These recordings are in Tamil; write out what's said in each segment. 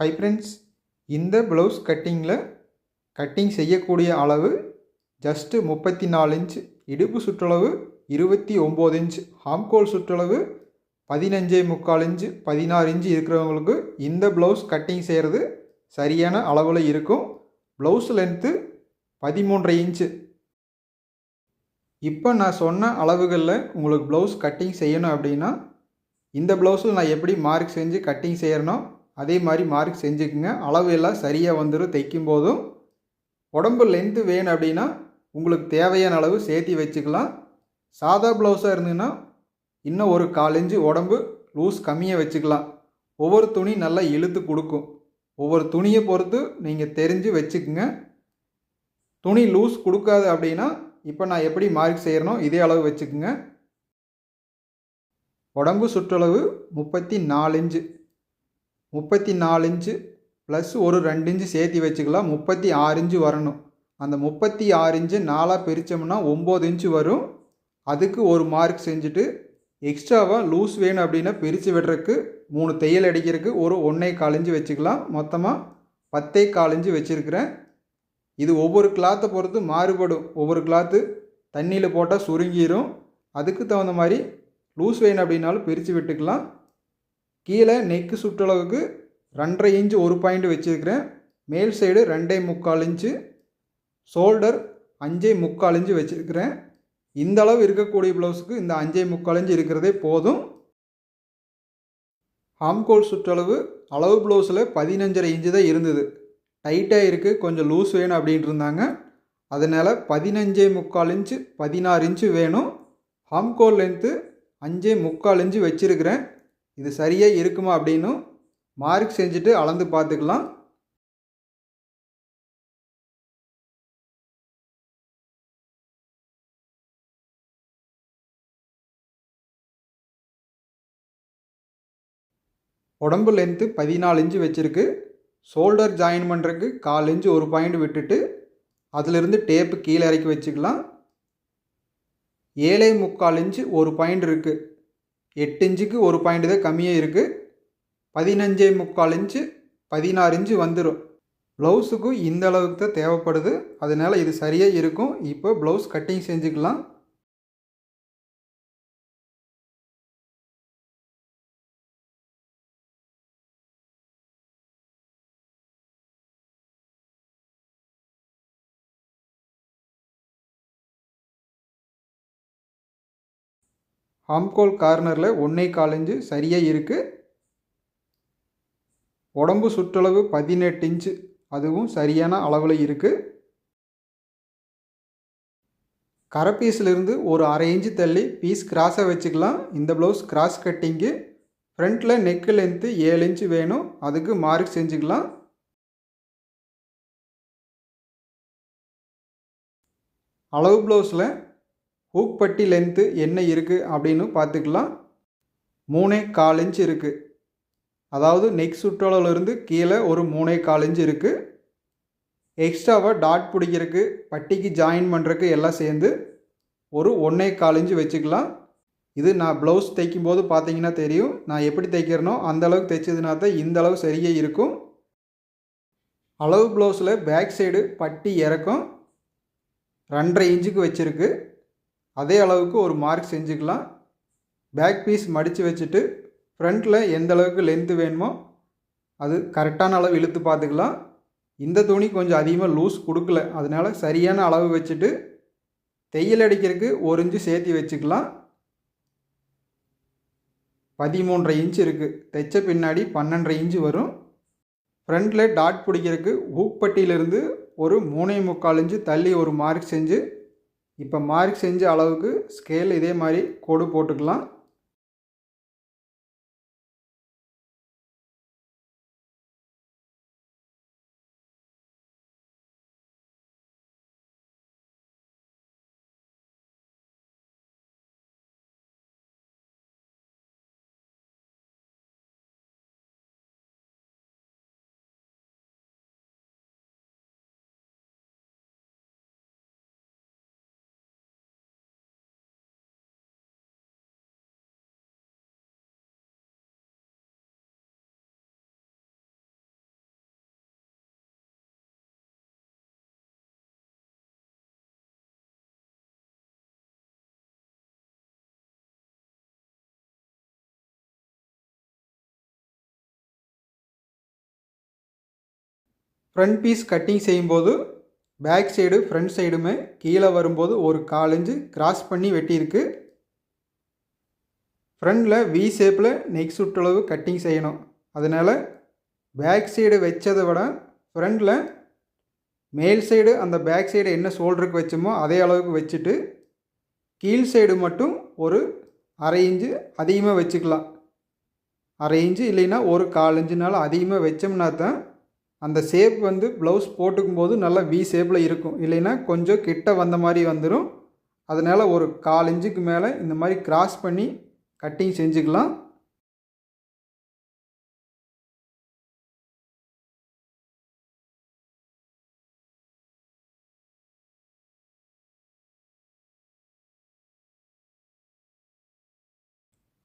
ஹை ஃப்ரெண்ட்ஸ் இந்த ப்ளவுஸ் கட்டிங்கில் கட்டிங் செய்யக்கூடிய அளவு ஜஸ்ட்டு முப்பத்தி நாலு இன்ச் இடுப்பு சுற்றளவு இருபத்தி ஒம்பது இன்ச் ஹாம்கோல் சுற்றளவு பதினஞ்சே முக்கால் இன்ச்சு பதினாறு இன்ச்சு இருக்கிறவங்களுக்கு இந்த ப்ளவுஸ் கட்டிங் செய்கிறது சரியான அளவில் இருக்கும். ப்ளவுஸ் லென்த்து பதிமூன்றரை இன்ச்சு இப்போ நான் சொன்ன அளவுகளில் உங்களுக்கு ப்ளவுஸ் கட்டிங் செய்யணும் அப்படின்னா இந்த ப்ளவுஸில் நான் எப்படி மார்க் செஞ்சு கட்டிங் செய்கிறனோ அதே மாதிரி மார்க் செஞ்சுக்குங்க. அளவு எல்லாம் சரியாக வந்துடும் தைக்கும் போதும் உடம்பு லென்த்து வேணும் அப்படின்னா உங்களுக்கு தேவையான அளவு சேர்த்தி வச்சுக்கலாம். சாதா ப்ளவுஸாக இருந்ததுன்னா இன்னும் ஒரு காலஞ்சு உடம்பு லூஸ் கம்மியாக வச்சுக்கலாம். ஒவ்வொரு துணி நல்லா இழுத்து கொடுக்கும். ஒவ்வொரு துணியை பொறுத்து நீங்கள் தெரிஞ்சு வச்சுக்குங்க. துணி லூஸ் கொடுக்காது அப்படின்னா இப்போ நான் எப்படி மார்க் செய்கிறனோ இதே அளவு வச்சுக்குங்க. உடம்பு சுற்றளவு முப்பத்தி நாலு இன்ச்சு. முப்பத்தி நாலு இன்ச்சு ப்ளஸ் ஒரு ரெண்டு இன்ச்சு சேர்த்து வச்சுக்கலாம். முப்பத்தி ஆறு இன்ச்சு வரணும். அந்த முப்பத்தி ஆறு இன்ச்சு நாலாக பிரித்தோம்னா ஒம்பது இன்ச்சு வரும். அதுக்கு ஒரு மார்க் செஞ்சுட்டு எக்ஸ்ட்ராவாக லூஸ் வேணும் அப்படின்னா பிரித்து விடுறதுக்கு மூணு தையல் அடிக்கிறதுக்கு ஒரு ஒன்றை காலஞ்சு வச்சுக்கலாம். மொத்தமாக பத்தே காலஞ்சு வச்சுருக்கிறேன். இது ஒவ்வொரு கிளாத்தை பொறுத்து மாறுபடும். ஒவ்வொரு கிளாத்து தண்ணியில் போட்டால் சுருங்கிடும் அதுக்கு தகுந்த மாதிரி லூஸ் வேணும் அப்படின்னாலும் பிரித்து விட்டுக்கலாம். கீழே நெக்கு சுற்றளவுக்கு ரெண்டரை இன்ச்சு ஒரு பாயிண்ட் வச்சுருக்கிறேன். மேல் சைடு ரெண்டே முக்கால் இன்ச்சு ஷோல்டர் அஞ்சே முக்கால் இன்ச்சு வச்சுருக்கிறேன். இந்த அளவு இருக்கக்கூடிய ப்ளவுஸுக்கு இந்த அஞ்சே முக்கால் இன்ச்சு இருக்கிறதே போதும். ஹாம்கோல் சுற்றளவு அளவு ப்ளவுஸில் பதினஞ்சரை இன்ச்சு தான் இருந்தது. டைட்டாக இருக்குது கொஞ்சம் லூஸ் வேணும் அப்படின்ட்டு இருந்தாங்க. அதனால் பதினஞ்சே முக்கால் இன்ச்சு பதினாறு இன்ச்சு வேணும். ஹாம்கோல் லென்த்து அஞ்சே முக்கால் இன்ச்சு வச்சுருக்கிறேன். இது சரியாக இருக்குமா அப்படின்னும் மார்க் செஞ்சுட்டு அளந்து பார்த்துக்கலாம். உடம்பு லென்த்து பதினாலு இன்ச்சு வச்சுருக்கு. ஷோல்டர் ஜாயின் பண்ணுறதுக்கு கால் இன்ச்சு ஒரு பாயிண்ட் விட்டுட்டு அதிலிருந்து டேப்பு கீழே இறக்கி வச்சுக்கலாம். ஏழை முக்கால் இன்ச்சு ஒரு பாயிண்ட் இருக்குது எட்டு இன்ச்சுக்கு ஒரு பாயிண்ட் தான் கம்மியாக இருக்குது பதினஞ்சே முக்கால் இன்ச்சு பதினாறு இன்ச்சு வந்துடும் ப்ளவுஸுக்கும் இந்த அளவுக்கு தான் தேவைப்படுது. அதனால் இது சரியாக இருக்கும். இப்போ ப்ளவுஸ் கட்டிங் செஞ்சுக்கலாம். ஹம்கோல் கார்னரில் ஒன்றே கால் சரியாக இருக்குது உடம்பு சுற்றளவு பதினெட்டு இன்ச்சு. அதுவும் சரியான அளவில் இருக்குது கரை பீஸ்லேருந்து ஒரு அரை இன்ச்சு தள்ளி பீஸ் கிராஸை வச்சுக்கலாம். இந்த ப்ளவுஸ் கிராஸ் கட்டிங்கு ஃப்ரண்ட்டில் நெக்கு லென்த்து ஏழு இன்ச்சு வேணும். அதுக்கு மார்க் செஞ்சுக்கலாம். அளவு ப்ளவுஸில் ஊக்பட்டி லென்த்து என்ன இருக்குது அப்படின்னு பார்த்துக்கலாம். மூணே கால் இன்ச் இருக்குது அதாவது நெக் சுற்றளவுலேருந்து கீழே ஒரு மூணே கால் இன்ச் இருக்குது எக்ஸ்ட்ராவாக டாட் பிடிக்கிறதுக்கு பட்டிக்கு ஜாயின் பண்ணுறதுக்கு எல்லாம் சேர்ந்து ஒரு ஒன்றே கால் இன்ச்சு வச்சுக்கலாம். இது நான் ப்ளவுஸ் தைக்கும்போது பார்த்தீங்கன்னா தெரியும். நான் எப்படி தைக்கிறனோ அந்தளவுக்கு தைச்சதுனா தான் இந்த அளவு சரியாக இருக்கும். அளவு ப்ளவுஸில் பேக் சைடு பட்டி இறக்கம். ரெண்டரை இன்ச்சுக்கு வச்சுருக்கு. அதே அளவுக்கு ஒரு மார்க் செஞ்சுக்கலாம். பேக் பீஸ் மடித்து வச்சுட்டு ஃப்ரண்ட்டில் எந்த அளவுக்கு லென்த்து வேணுமோ அது கரெக்டான அளவு இழுத்து பார்த்துக்கலாம். இந்த துணி கொஞ்சம் அதிகமாக லூஸ் கொடுக்கல. அதனால் சரியான அளவு வச்சுட்டு தையல் அடிக்கிறதுக்கு ஒரு இன்ச்சு சேர்த்து வச்சுக்கலாம். பதிமூன்றரை இன்ச்சு இருக்குது தைச்ச பின்னாடி பன்னெண்டரை இன்ச்சு வரும். ஃப்ரண்ட்டில் டாட் பிடிக்கிறதுக்கு ஊப்பட்டியிலேருந்து ஒரு மூணே முக்கால் இன்ச்சு தள்ளி ஒரு மார்க் செஞ்சு இப்போ மார்க் செஞ்ச அளவுக்கு ஸ்கேல் இதே மாதிரி கோடு போட்டுக்கலாம். ஃப்ரண்ட் பீஸ் கட்டிங் செய்யும்போது பேக் சைடு ஃப்ரண்ட் சைடுமே கீழே வரும்போது ஒரு கால் கிராஸ் பண்ணி வெட்டியிருக்கு. ஃப்ரண்டில் வி ஷேப்பில் நெக் சுற்றளவு கட்டிங் செய்யணும். அதனால் பேக் சைடு வச்சதை விட ஃப்ரண்டில் மேல் சைடு அந்த பேக் சைடு என்ன ஷோல்டருக்கு வச்சோமோ அதே அளவுக்கு வச்சுட்டு கீழ் சைடு மட்டும் ஒரு அரை இன்ச்சு அதிகமாக வச்சுக்கலாம். அரை இன்ச்சு இல்லைன்னா ஒரு கால் இன்ச்சுனால அதிகமாக வச்சோம்னா தான் அந்த ஷேப் வந்து ப்ளவுஸ் போட்டுக்கும் போது நல்லா வி ஷேப்பில் இருக்கும். இல்லைன்னா கொஞ்சம் கிட்ட வந்த மாதிரி வந்துடும் அதனால் ஒரு கால் இன்ச்சுக்கு மேலே இந்த மாதிரி கிராஸ் பண்ணி கட்டிங் செஞ்சுக்கலாம்.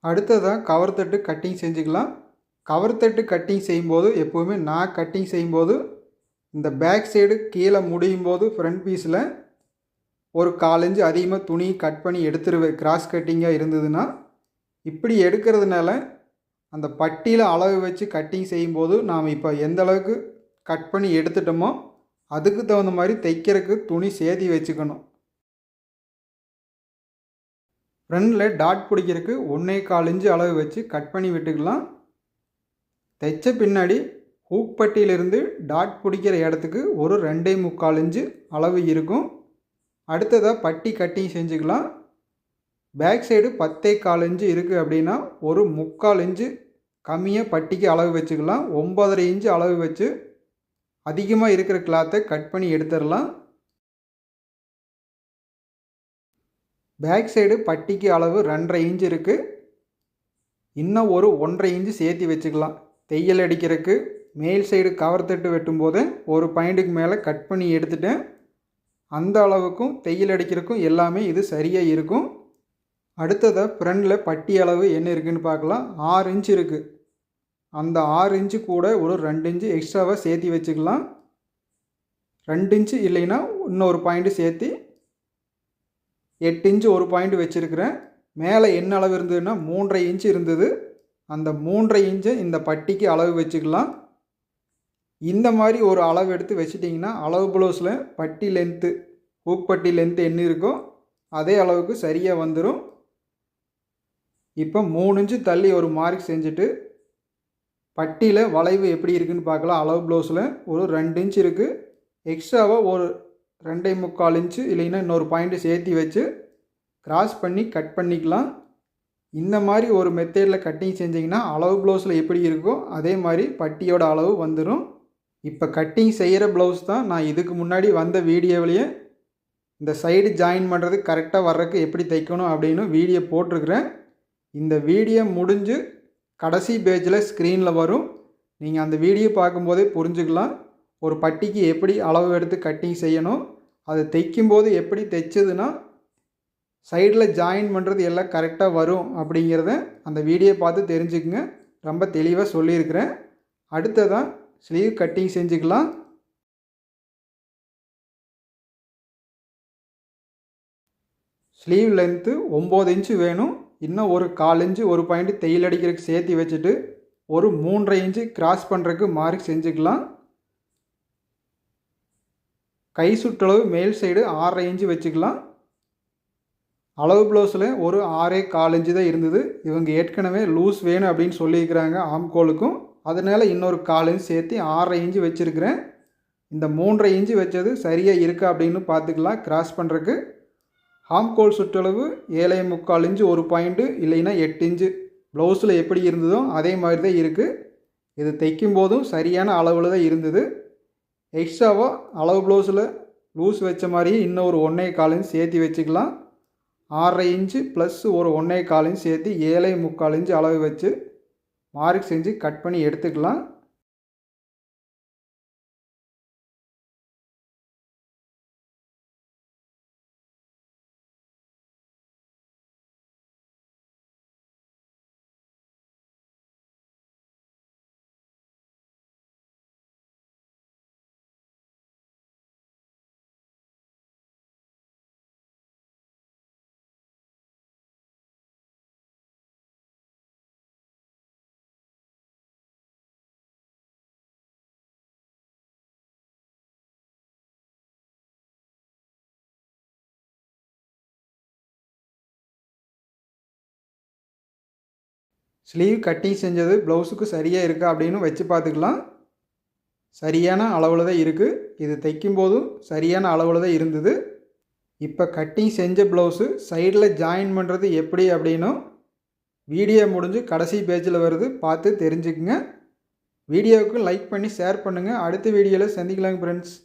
அடுத்ததாக கவர் தட்டு கட்டிங் செஞ்சுக்கலாம். கவர் தட்டு கட்டிங் செய்யும்போது எப்போவுமே நான் கட்டிங் செய்யும்போது இந்த பேக் சைடு கீழே முடியும் போது ஃப்ரண்ட் பீஸில் ஒரு காலஞ்சு அதிகமாக துணி கட் பண்ணி எடுத்துருவேன் கிராஸ் கட்டிங்காக இருந்ததுன்னா இப்படி எடுக்கிறதுனால அந்த பட்டியில் அளவு வச்சு கட்டிங் செய்யும்போது நாம் இப்போ எந்த அளவுக்கு கட் பண்ணி எடுத்துட்டோமோ அதுக்கு தகுந்த மாதிரி தைக்கிறதுக்கு துணி சேர்த்தி வச்சுக்கணும். ஃப்ரண்டில் டாட் பிடிக்கிறதுக்கு ஒன்றே கால் இன்ச்சு அளவு வச்சு கட் பண்ணி விட்டுக்கலாம். தைச்ச பின்னாடி ஹூக் பட்டியிலிருந்து டாட் பிடிக்கிற இடத்துக்கு ஒரு ரெண்டே முக்கால் இன்ச்சு அளவு இருக்கும். அடுத்ததாக பட்டி கட்டிங் செஞ்சுக்கலாம். பேக் சைடு பத்தே கால் இன்ச்சு இருக்குது அப்படின்னா ஒரு முக்கால் இன்ச்சு கம்மியாக பட்டிக்கு அளவு வச்சுக்கலாம். ஒம்பதரை இன்ச்சு அளவு வச்சு அதிகமாக இருக்கிற கிளாத்தை கட் பண்ணி எடுத்துடலாம். பேக் சைடு பட்டிக்கு அளவு ரெண்டரை இன்ச்சு இருக்குது இன்னும் ஒரு ஒன்றரை இன்ச்சு சேர்த்து வச்சுக்கலாம். தையல் அடிக்கிறதுக்கு மேல் சைடு கவர் தட்டு வெட்டும்போது ஒரு பாயிண்ட்டுக்கு மேலே கட் பண்ணி எடுத்துட்டேன் அந்த அளவுக்கும் தையல் அடிக்கிறதுக்கும் எல்லாமே இது சரியாக இருக்கும். அடுத்ததை ஃப்ரண்டில் பட்டி அளவு என்ன இருக்குதுன்னு பார்க்கலாம். ஆறு இன்ச் இருக்குது அந்த ஆறு இன்ச்சு கூட ஒரு ரெண்டு இன்ச்சு எக்ஸ்ட்ராவாக சேர்த்தி வச்சுக்கலாம். ரெண்டு இன்ச்சு இல்லைன்னா இன்னொரு பாயிண்ட்டு சேர்த்து எட்டு இன்ச்சு ஒரு பாயிண்ட் வச்சுருக்கிறேன். மேலே என்ன அளவு இருந்ததுன்னா மூன்றரை இன்ச்சு இருந்தது. அந்த மூன்றரை இன்ச்சை இந்த பட்டிக்கு அளவு வச்சுக்கலாம். இந்த மாதிரி ஒரு அளவு எடுத்து வச்சிட்டிங்கன்னா அளவு ப்ளவுஸில் பட்டி லென்த்து ஹூக் பட்டி லென்த்து என்ன இருக்கோ அதே அளவுக்கு சரியாக வந்துடும் இப்போ மூணு இன்ச்சு தள்ளி ஒரு மார்க் செஞ்சுட்டு பட்டியில் வளைவு எப்படி இருக்குதுன்னு பார்க்கலாம். அளவு ப்ளவுஸில் ஒரு ரெண்டு இன்ச் இருக்குது எக்ஸ்ட்ராவாக ஒரு ரெண்டே முக்கால் இன்ச்சு இல்லைன்னா இன்னொரு பாயிண்ட்டு சேர்த்தி வச்சு கிராஸ் பண்ணி கட் பண்ணிக்கலாம். இந்த மாதிரி ஒரு மெத்தேடில் கட்டிங் செஞ்சிங்கன்னா அளவு ப்ளவுஸில் எப்படி இருக்கோ அதே மாதிரி பட்டியோட அளவு வந்துடும் இப்போ கட்டிங் செய்கிற ப்ளவுஸ் தான் நான் இதுக்கு முன்னாடி வந்த வீடியோவிலேயே இந்த சைடு ஜாயின் பண்ணுறது கரெக்டாக வர்றதுக்கு எப்படி தைக்கணும் அப்படின்னு வீடியோ போட்டிருக்கிறேன். இந்த வீடியோ முடிஞ்சு கடைசி பேஜில் ஸ்க்ரீனில் வரும். நீங்கள் அந்த வீடியோ பார்க்கும்போதே புரிஞ்சுக்கலாம். ஒரு பட்டிக்கு எப்படி அளவு எடுத்து கட்டிங் செய்யணும் அது தைக்கும்போது எப்படி தைச்சதுன்னா சைடில் ஜாயின் பண்ணுறது எல்லாம் கரெக்டாக வரும் அப்படிங்கிறத அந்த வீடியோ பார்த்து தெரிஞ்சுக்குங்க. ரொம்ப தெளிவாக சொல்லியிருக்கிறேன். அடுத்ததான் ஸ்லீவ் கட்டிங் செஞ்சுக்கலாம். ஸ்லீவ் லென்த்து ஒம்பது இன்ச்சு வேணும். இன்னும் ஒரு கால் இன்ச்சு ஒரு பாயிண்ட் தையல் அடிக்கிறதுக்கு சேர்த்து வச்சுட்டு ஒரு மூன்றரை இன்ச்சு கிராஸ் பண்ணுறதுக்கு மார்க் செஞ்சுக்கலாம். கை சுற்றளவு மேல் சைடு ஆறரை இன்ச்சு வச்சுக்கலாம். அளவு ப்ளவுஸில் ஒரு ஆறே கால் இன்ச்சு தான் இருந்தது. இவங்க ஏற்கனவே லூஸ் வேணும் அப்படின்னு சொல்லியிருக்கிறாங்க ஆம்கோலுக்கும். அதனால் இன்னொரு கால் இன்ச்சு சேர்த்து ஆறரை இன்ச்சு வச்சுருக்கிறேன். இந்த மூன்றரை இன்ச்சு வச்சது சரியாக இருக்கா அப்படின்னு பார்த்துக்கலாம் கிராஸ் பண்ணுறக்கு ஆம்கோல் சுற்றளவு ஏழை முக்கால் இன்ச்சு ஒரு பாயிண்ட்டு இல்லைன்னா எட்டு இன்ச்சு. ப்ளவுஸில் எப்படி இருந்ததோ அதே மாதிரி தான் இருக்குது இது தைக்கும் போதும் சரியான அளவில் தான் இருந்தது. எக்ஸ்ட்ராவாக அளவு ப்ளவுஸில் லூஸ் வச்ச மாதிரியே இன்னும் ஒரு ஒன்றே கால் இன்ச் சேர்த்து வச்சுக்கலாம். ஆறரை இன்ச்சு ப்ளஸ் ஒரு ஒன்றே கால் இன்ச் சேர்த்து ஏழை முக்கால் இன்ச்சு அளவு வச்சு மார்க் செஞ்சு கட் பண்ணி எடுத்துக்கலாம். ஸ்லீவ் கட்டிங் செஞ்சது ப்ளவுஸுக்கு சரியாக இருக்கா அப்படின்னு வச்சு பார்த்துக்கலாம். சரியான அளவில் தான் இருக்குது இது தைக்கும்போதும் சரியான அளவில் தான் இருந்தது. இப்போ கட்டிங் செஞ்ச ப்ளவுஸு சைடில் ஜாயின் பண்ணுறது எப்படி அப்படின்னும் வீடியோ முடிஞ்சு கடைசி பேஜில் வருது. பார்த்து தெரிஞ்சுக்குங்க. வீடியோவுக்கு லைக் பண்ணி ஷேர் பண்ணுங்கள் அடுத்த வீடியோவில் சந்திக்கலாங்க ஃப்ரெண்ட்ஸ்